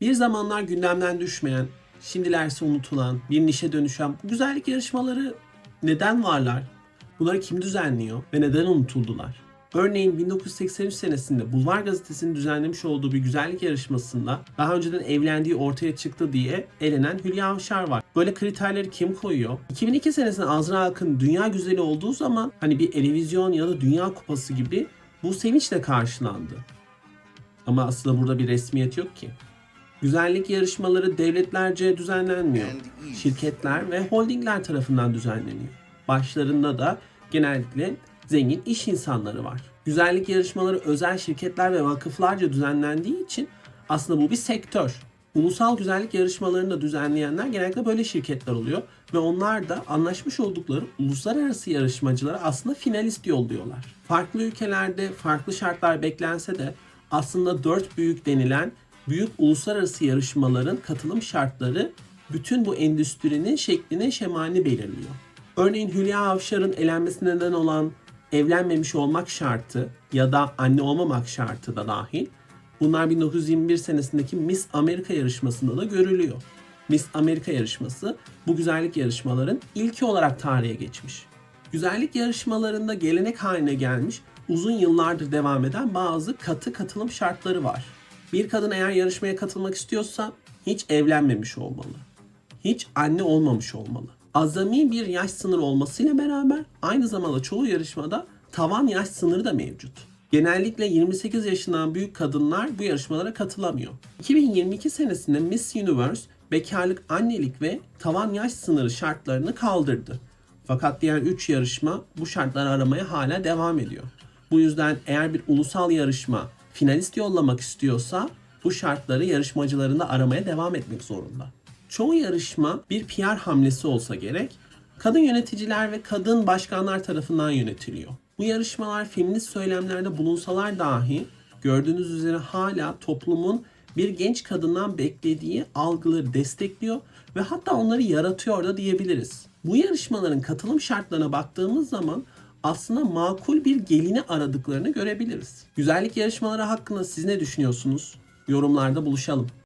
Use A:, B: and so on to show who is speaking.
A: Bir zamanlar gündemden düşmeyen, şimdilerse unutulan, bir nişe dönüşen bu güzellik yarışmaları neden varlar? Bunları kim düzenliyor ve neden unutuldular? Örneğin 1983 senesinde Bulvar Gazetesi'nin düzenlemiş olduğu bir güzellik yarışmasında daha önceden evlendiği ortaya çıktı diye elenen Hülya Avşar var. Böyle kriterleri kim koyuyor? 2002 senesinde Azra Akın dünya güzeli olduğu zaman hani bir televizyon ya da dünya kupası gibi bu sevinçle karşılandı. Ama aslında burada bir resmiyet yok ki. Güzellik yarışmaları devletlerce düzenlenmiyor. Şirketler ve holdingler tarafından düzenleniyor. Başlarında da genellikle zengin iş insanları var. Güzellik yarışmaları özel şirketler ve vakıflarca düzenlendiği için aslında bu bir sektör. Ulusal güzellik yarışmalarını da düzenleyenler genellikle böyle şirketler oluyor ve onlar da anlaşmış oldukları uluslararası yarışmacılara aslında finalist yolluyorlar. Farklı ülkelerde farklı şartlar beklense de aslında dört büyük denilen büyük uluslararası yarışmaların katılım şartları bütün bu endüstrinin şeklini şemalini belirliyor. Örneğin Hülya Avşar'ın elenmesine neden olan evlenmemiş olmak şartı ya da anne olmamak şartı da dahil. Bunlar 1921 senesindeki Miss Amerika yarışmasında da görülüyor. Miss Amerika yarışması bu güzellik yarışmaların ilki olarak tarihe geçmiş. Güzellik yarışmalarında gelenek haline gelmiş, uzun yıllardır devam eden bazı katı katılım şartları var. Bir kadın eğer yarışmaya katılmak istiyorsa hiç evlenmemiş olmalı. Hiç anne olmamış olmalı. Azami bir yaş sınırı olmasıyla beraber aynı zamanda çoğu yarışmada tavan yaş sınırı da mevcut. Genellikle 28 yaşından büyük kadınlar bu yarışmalara katılamıyor. 2022 senesinde Miss Universe bekarlık, annelik ve tavan yaş sınırı şartlarını kaldırdı. Fakat diğer 3 yarışma bu şartları aramaya hala devam ediyor. Bu yüzden eğer bir ulusal yarışma finalist yollamak istiyorsa bu şartları yarışmacılarında aramaya devam etmek zorunda. Çoğu yarışma bir PR hamlesi olsa gerek, kadın yöneticiler ve kadın başkanlar tarafından yönetiliyor. Bu yarışmalar feminist söylemlerde bulunsalar dahi gördüğünüz üzere hala toplumun bir genç kadından beklediği algıları destekliyor ve hatta onları yaratıyor da diyebiliriz. Bu yarışmaların katılım şartlarına baktığımız zaman aslında makul bir gelini aradıklarını görebiliriz. Güzellik yarışmaları hakkında siz ne düşünüyorsunuz? Yorumlarda buluşalım.